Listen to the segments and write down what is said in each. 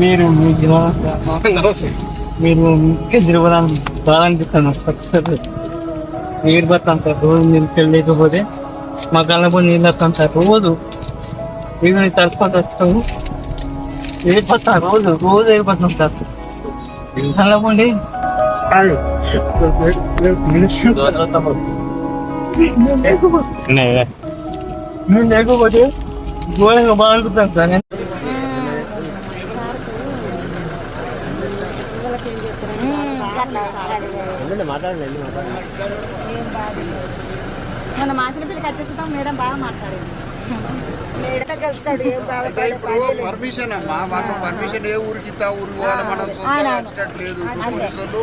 మీరు మీరు తిరగడానికి బాగా అనిపిస్తాను కొత్తది నీరు పడతాను రోజు మీరు తెలియకపోతే మా కళ్ళపో నీళ్ళు వస్తాను సార్? రోజు మీరు తలుపుకొని వస్తాము. ఏడిపోతా రోజు రోజు ఏడిపోతాం సార్? కళ్ళపోండి నేను లేకపోతే ఘోరంగా బాగుంటుంటాను సార్. నేను మన మాసిన పిల్లకి వచ్చేస్తాం మేడం బాగా మాట్లాడింది. ఇప్పుడు పర్మిషన్ అమ్మా వాళ్ళు పర్మిషన్ ఏ ఊరికి ఇస్తా ఊరికి పోవాలి మనం యాక్సిడెంట్ లేదు. ఇప్పుడు పోలీసులు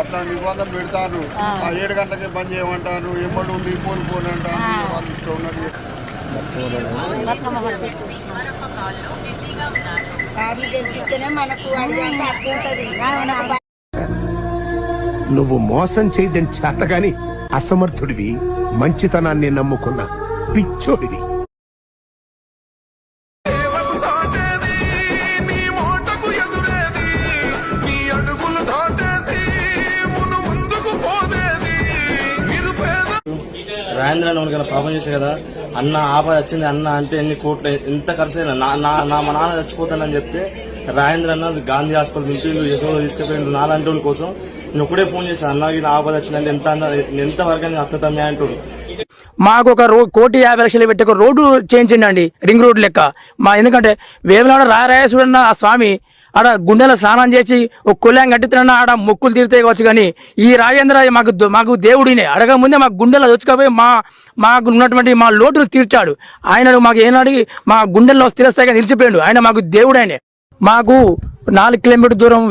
అట్లా నిబంధన పెడతాను ఆ. ఏడు గంటలకి బంద్ చేయమంటాను ఎమ్మడి ఉండి పోను పోను అంటాను వాళ్ళు ఇష్టం ఉన్నది కార్లు గెలిపిస్తేనే మనకు హక్కు ఉంటది. మనకు నువ్వు మోసం చేయడం చేతగాని అసమర్థుడివి మంచితనాన్ని నమ్ముకున్న పిచ్చోడివి. రాజేంద్ర అని ఎవరికైనా పాపం చేసే కదా? అన్న ఆపద వచ్చింది అన్న అంటే ఎన్ని కోట్లు ఎంత ఖర్చు నా నా మా నాన్న చచ్చిపోతానని చెప్తే రాజేంద్ర అన్న గాంధీ హాస్పిటల్ దింపిండు యశోద తీసుకుపోయిండు నాలాంటి కోసం నేను ఒకటే ఫోన్ చేశాను అన్నకి నా ఆపద వచ్చిందంటే ఎంత ఎంత వరకు అని అత్తతమ్మే అంటాడు. మాకు ఒక రో కోటి యాభై లక్షలు పెట్టి ఒక రోడ్డు చేయించండి రింగ్ రోడ్ లెక్క. మా ఎందుకంటే వేములాడ రాయరాయసుడన్న ఆ స్వామి ఆడ గుండెల స్నానం చేసి ఒక కొల్లాం కట్టితున్నా ఆడ మొక్కులు తీరితే కావచ్చు కానీ ఈ రాజేంద్ర మాకు మాకు దేవుడినే. అడగ ముందే మాకు గుండెల దొచ్చుకపోయి మా మాకు ఉన్నటువంటి మా లోటులు తీర్చాడు. ఆయన మాకు ఏనాడు మా గుండెల్లో స్థిరస్థాయిగా నిలిచిపోయాడు. ఆయన మాకు దేవుడైనే. మాకు నాలుగు కిలోమీటర్ దూరం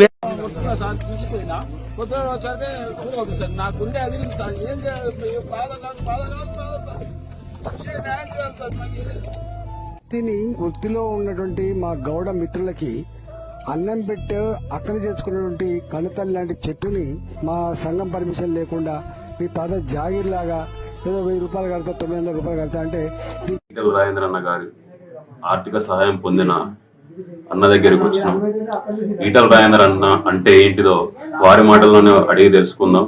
తిని వృత్తిలో ఉన్నటువంటి మా గౌడ మిత్రులకి అన్నం పెట్టే అక్కడ చేసుకున్నటువంటి కణతల్లి లాంటి చెట్టుని మా సంఘం పర్మిషన్ లేకుండా మీ తాత జాగీర్ లాగా ఏదో వెయ్యి రూపాయలు కడతా తొమ్మిది వందల రూపాయలు కడతా అంటే దీ- ఈటల రాజేంద్ర అన్న గారి ఆర్థిక సహాయం పొందిన అన్న దగ్గరికి వచ్చినాం. ఈటల రాజేంద్ర అన్న అంటే ఏంటిదో వారి మాటల్లోనే అడిగి తెలుసుకుందాం.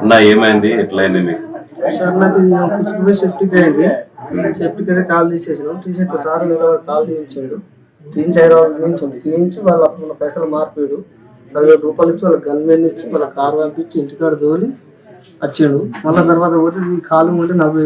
అన్న ఏమైంది? ఎట్లయింది మీకు? సార్ నాకు ఇది సెప్టిక్ అయింది. సెప్టిక్ అయితే కాల్ తీసేసాను. తీసేస్తే సార్ నిలబడి కాల్ తీయించాడు. తీయించి హైదరాబాద్ రోజులు తీయించాడు. తీయించి వాళ్ళ మన పైసలు మార్పాడు. పదివేల రూపాయలు ఇచ్చి వాళ్ళ గన్మెన్ ఇచ్చి వాళ్ళ కారు పంపించి ఇంటికాడ తోలి వచ్చాడు. మళ్ళీ తర్వాత పోతే ఈ కాలు ఉంటే నలభై